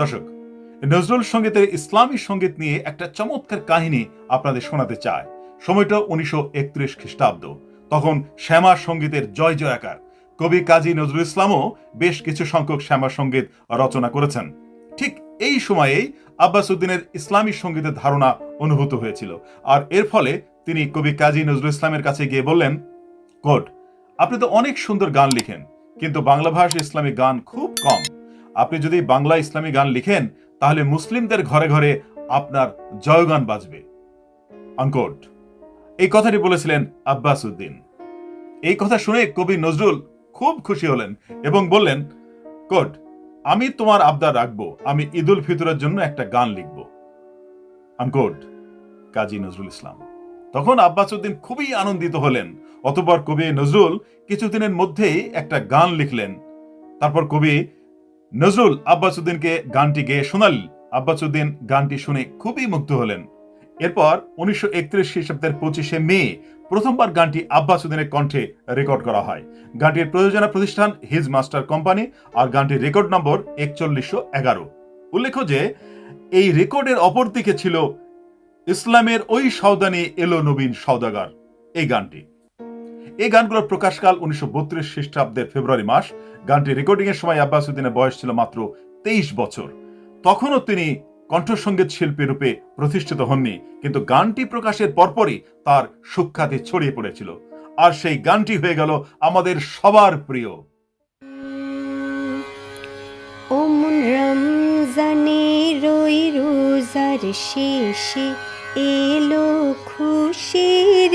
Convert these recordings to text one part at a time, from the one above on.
দর্শক, নজরুল সঙ্গীতের ইসলামী সংগীত নিয়ে একটা চমৎকার কাহিনী আপনাদের শোনাতে চায় সময়টা উনিশশো একত্রিশ খ্রিস্টাব্দ। তখন শ্যামা সঙ্গীতের জয় জয়াকার। কবি কাজী নজরুল ইসলামও বেশ কিছু সংখ্যক শ্যামা সংগীত রচনা করেছেন। ঠিক এই সময়েই আব্বাস উদ্দিনের ইসলামী সঙ্গীতের ধারণা অনুভূত হয়েছিল। আর এর ফলে তিনি কবি কাজী নজরুল ইসলামের কাছে গিয়ে বললেন কোট আপনি তো অনেক সুন্দর গান লিখেন, কিন্তু বাংলা ভাষা ইসলামী গান খুব কম। আপনি যদি বাংলা ইসলামী গান লিখেন, তাহলে মুসলিমদের ঘরে ঘরে আপনার জয়গান বাজবে। আঙ্কট, এই কথাটি বলেছিলেন আব্বাস উদ্দিন। এই কথা শুনে কবি নজরুল খুব খুশি হলেন এবং বললেন, কোট, আমি তোমার আবদার রাখব, আমি ঈদুল ফিতরের জন্য একটা গান লিখব। আনকোট কাজী নজরুল ইসলাম। তখন আব্বাস উদ্দিন খুবই আনন্দিত হলেন, অতপর কবি নজরুল কিছুদিনের মধ্যেই একটা গান লিখলেন। তারপর কবি নজরুল আব্বাস উদ্দিনকে গানটি গেয়ে শোনাল। আব্বাস উদ্দিন গানটি শুনে খুবই মুগ্ধ হলেন। এরপর উনিশশো একত্রিশ খ্রিস্টাব্দের পঁচিশে মে প্রথমবার গানটি আব্বাস উদ্দিনের কণ্ঠে রেকর্ড করা হয়। গানটির প্রযোজনা প্রতিষ্ঠান হিজ মাস্টার কোম্পানি আর গানটির রেকর্ড নম্বর একচল্লিশশো এগারো। উল্লেখ্য যে, এই রেকর্ডের অপর দিকে ছিল ইসলামের ওই সৌদানি এলো নবীন সৌদাগার এই গানটি এই গানগুলোর প্রকাশকাল উনিশশো বত্রিশ খ্রিস্টাব্দের ফেব্রুয়ারি মাস। গানটি রেকর্ডিং এর সময় আব্বাস উদ্দিনের বয়স ছিল মাত্র তেইশ বছর। তখনও তিনি কণ্ঠসঙ্গীত শিল্পী রূপে প্রতিষ্ঠিত হননি, কিন্তু গানটি প্রকাশের পরপরই তার সুখ্যাতি ছড়িয়ে পড়েছিল। আর সেই গানটি হয়ে গেল আমাদের সবার প্রিয়। ওমন রই রোজার শেষে এলো খুশির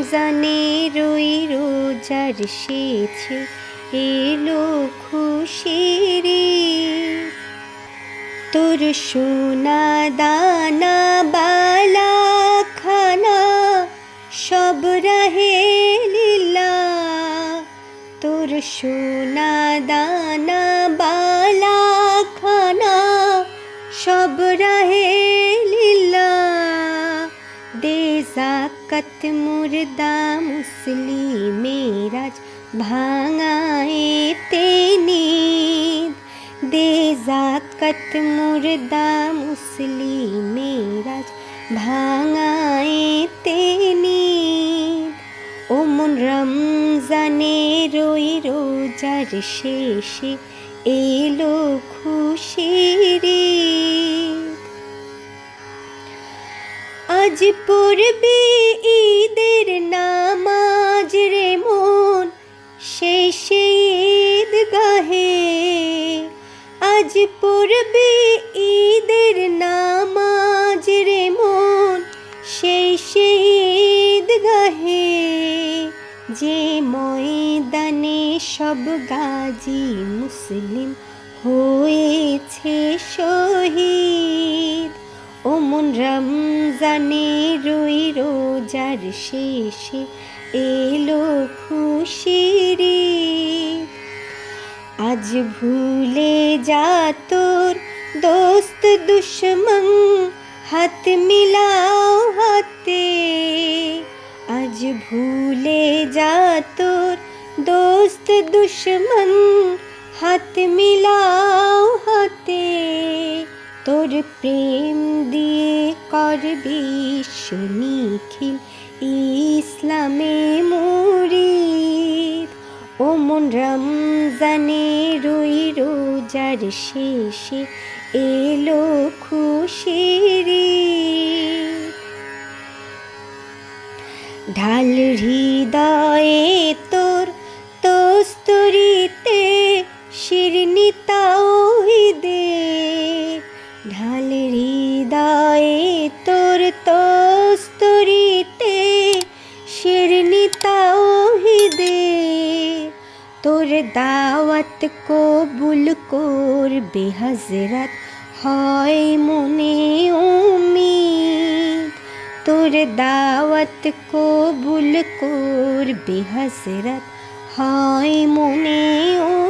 রমজানে রই রোজার শেছে এলো খুশির। তোর সোনা দানা বালা খানা, সব রাহে লীলা তোর সোনা দানা দে জাকাত মুর্দা মুসলিমেরাজ ভাঙায়ে তেনিদ দে জাকাত মুর্দা মুসলিমেরাজ ভাঙায়ে তেনিদ ওমন রমজানে রই রোজার শেষে এলো খুশির। আজ পড়বে ঈদের নামাজ রে মন, শেষে ঈদ গাহে আজ পড়বে ঈদের নামাজ রে মন, শেষে ঈদ গাহে যে ময়দানে সব গাজী মুসলিম হয়েছে শহীদ ওমন রমজানে রই রোজার শেষে এলো খুশির। আজ ভুলে যা তোর দোস্ত দুশ্মন, হাত মিলাও হাতে আজ ভুলে যা তোর দোস্ত দুশ্মন, হাত মিলাও হাতে তোর প্রেম দিয়ে করবি সুনিখিল ইসলামে মুরিদ। ওমন রমজানে রই রোজার শেষে এলো খুশির ঢাল হৃদয়ে তোর তোস্তরিতে শিরনি তাওহিদে ঢাল হৃদয়ে তোর তোস্তরিতে শিরনি তাওহিদে। তোর দাওয়াত কবুল করবে হজরত হয় মনে উম্মিদ। তোর দাওয়াত কবুল করবে হজরত হয় মনে উম্মিদ।